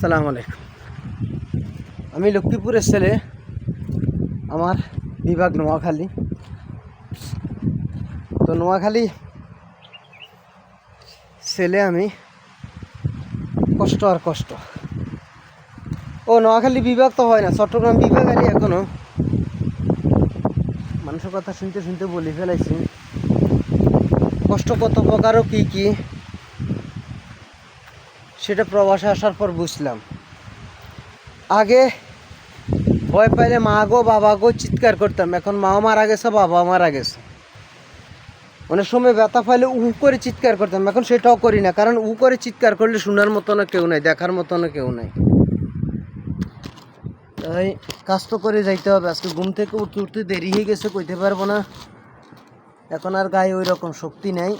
আসসালামু আলাইকুম। আমি লক্ষ্মীপুরের ছেলে, আমার বিভাগ নোয়াখালী। তো নোয়াখালী ছেলে আমি, কষ্ট আর কষ্ট। ও, নোয়াখালী বিভাগ তো হয় না, চট্টগ্রাম বিভাগ আরই এখনও মানুষের কথা শুনতে শুনতে বলি ফেলাইছি। কষ্ট কত, প্রকারও কী কী? সেটা প্রবাসে আসার পর বুঝলাম। আগে ভয় পাইলে মা গো, বাবা গো চিৎকার করতাম। এখন মাও মারা গেছে বাবা মারা গেছে। অনেক সময় ব্যথা পাইলে উ করে চিৎকার করতাম। এখন সেটাও করি না। কারণ উ করে চিৎকার করলে শোনার মতনও কেউ নাই, দেখার মতনও কেউ নাই। তাই কাজ তো করে যাইতে হবে। আজকে ঘুম থেকে উঠতে উঠতে দেরি হয়ে গেছে, কইতে পারব না। এখন আর গায়ে ওই রকম শক্তি নাই।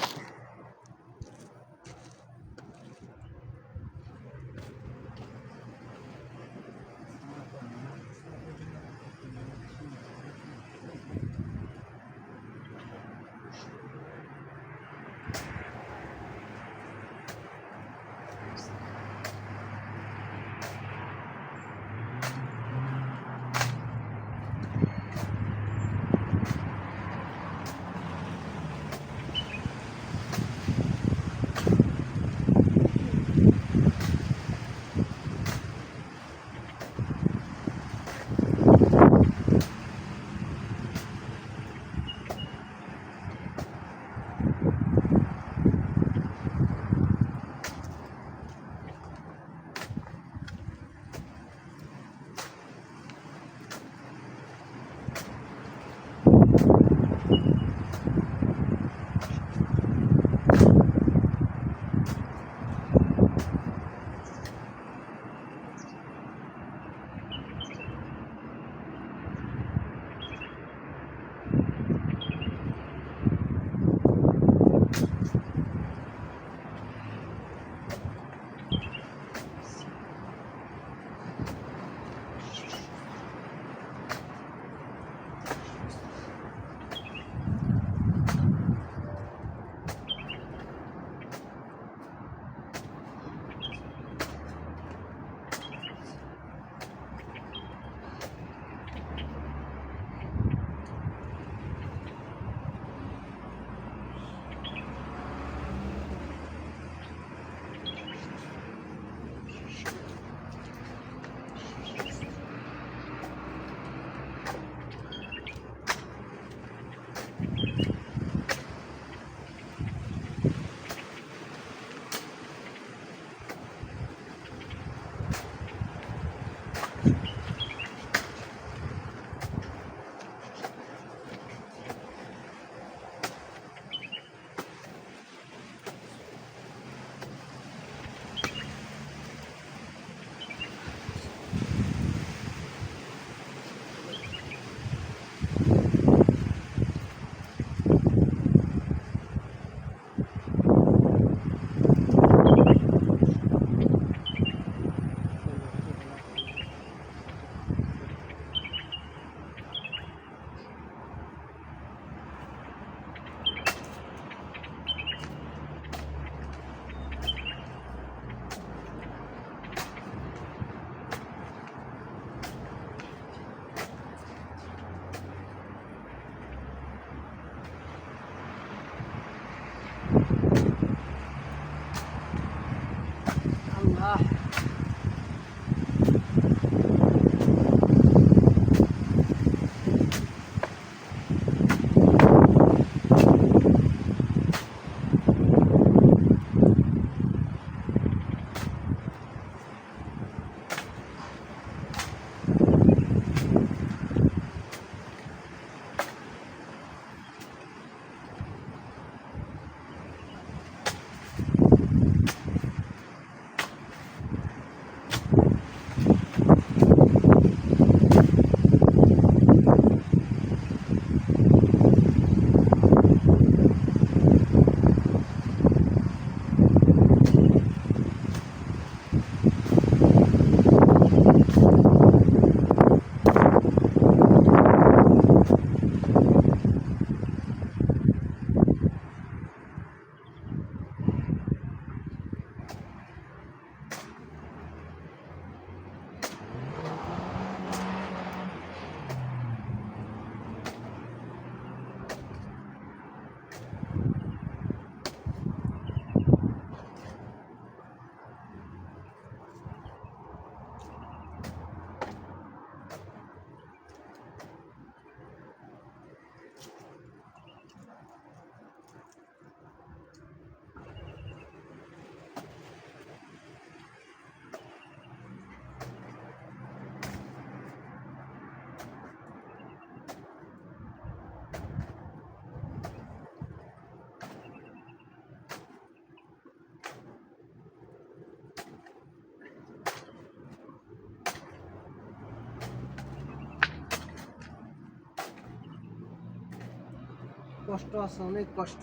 কষ্ট আছে, অনেক কষ্ট।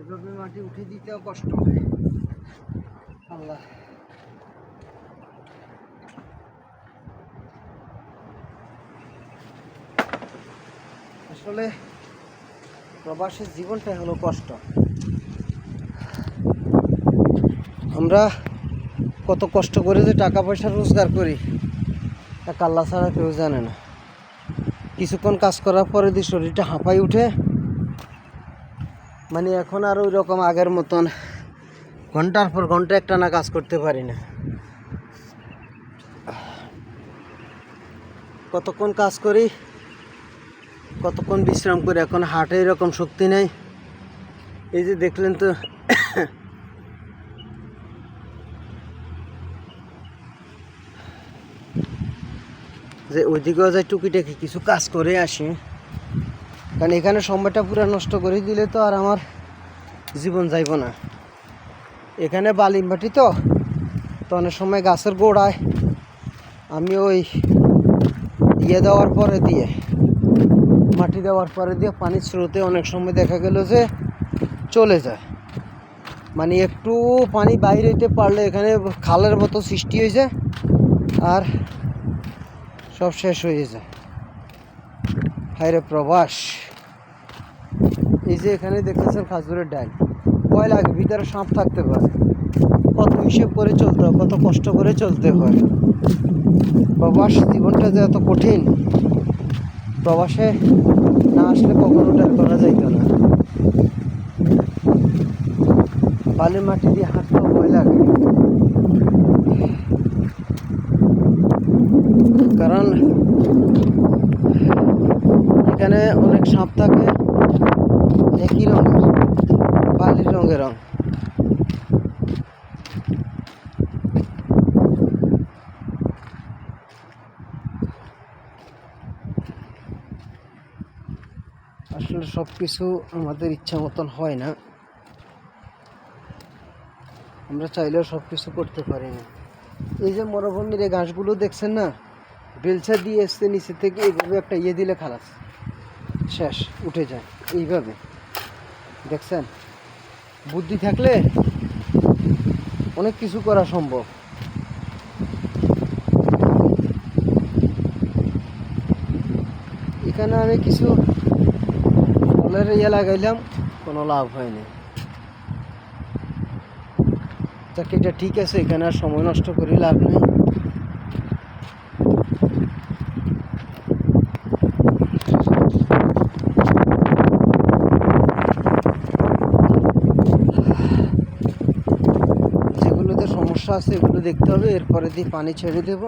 এভাবে মাটি উঠে দিতেও কষ্ট আল্লাহ। আসলে প্রবাসের জীবনটাই হলো কষ্ট। আমরা কত কষ্ট করে যে টাকা পয়সা রোজগার করি, তা কাল্লা ছাড়া কেউ জানে না। কিছুক্ষণ কাজ করার পরে দিয়ে শরীরটা হাঁপাই উঠে। মানে এখন আর ওই রকম আগের মতন ঘণ্টার পর ঘণ্টা একটা না কাজ করতে পারি না। কতক্ষণ কাজ করি, কতক্ষণ বিশ্রাম করি, এখন হার্টে এরকম শক্তি নেই। এই যে দেখলেন তো যে ওইদিকেও যাই টুকিটাকি কিছু কাজ করে আসি। কারণ এখানে সময়টা পুরো নষ্ট করে দিলে তো আর আমার জীবন যাইব না। এখানে বালি মাটি তো তো অনেক সময় গাছের গোড়ায় আমি ওই ইয়ে দেওয়ার পরে দিয়ে, মাটি দেওয়ার পরে দিয়ে পানির স্রোতে অনেক সময় দেখা গেল যে চলে যায়। মানে একটু পানি বাইরে হইতে পারলে এখানে খালের মতো সৃষ্টি হয়েছে। আর সব শেষ হয়ে যায় হায়রে প্রবাস। এই যে এখানে দেখতেছেন খাজুরের ডাল। ভয় লাগে, ভিতরে সাপ থাকতে পারে। কত হিসেব করে চলতে হয়, কত কষ্ট করে চলতে হয়। প্রবাস জীবনটা যে এত কঠিন, প্রবাসে না আসলে কখনো ডাল করা যাইত না। বালির মাটি দিয়ে হাঁটতেও ভয় লাগে কারণ এখানে অনেক সাপ থাকে একই রঙের, বালির রঙের রং আসলে সব কিছু আমাদের ইচ্ছা মতন হয় না। আমরা চাইলেও সব কিছু করতে পারি না। এই যে মরুভূমির এই ঘাসগুলো দেখছেন না? বেলচা দিয়ে এসছে নিচে থেকে এইভাবে একটা ইয়ে দিলে খালাস। শেষ উঠে যায়। এইভাবে। দেখছেন? বুদ্ধি থাকলে অনেক কিছু করা সম্ভব। এখানে আমি কিছু ফলের ইয়ে লাগাইলাম, কোনো লাভ হয়নি। যাক এটা ঠিক আছে, এখানে আর সময় নষ্ট করে লাভ নেই। যেগুলোতে আছে, এগুলো দেখতে হবে, এরপরে দিয়ে পানি ছেড়ে দেব।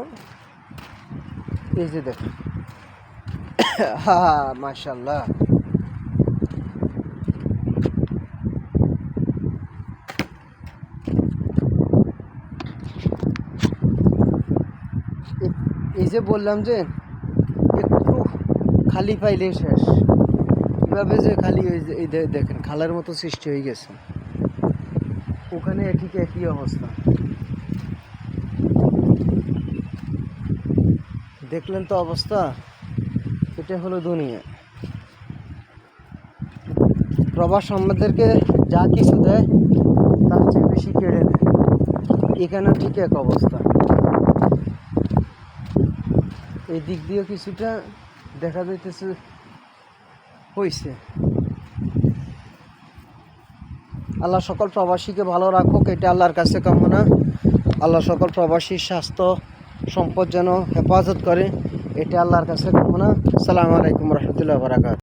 এই যে দেখো। হা মাশাল্লাহ এই যে বললাম যে, একটু খালি পাইলে শেষ। কীভাবে যে খালি হয়ে এই দেখেন, খালের মতো সৃষ্টি হয়ে গেছে। ওখানে ঠিক একই অবস্থা। দেখলেন তো অবস্থা? এটা হলো দুনিয়া। প্রবাস আমাদেরকে যা কিছু দেয়, তার চেয়ে বেশি কেড়ে নেয়। এখানে ঠিক এক অবস্থা। এই দিক দিয়েও কিছুটা দেখা যাইতেছে হয়েছে আল্লাহ সকল প্রবাসীকে ভালো রাখুক, এটা আল্লাহর কাছে কামনা। আল্লাহ সকল প্রবাসী স্বাস্থ্য, সম্পদ যেন হেফাজত করে, এটা আল্লাহর কাছে কামনা। সালামু আলাইকুম রহমতুল্লাহ বারাকাত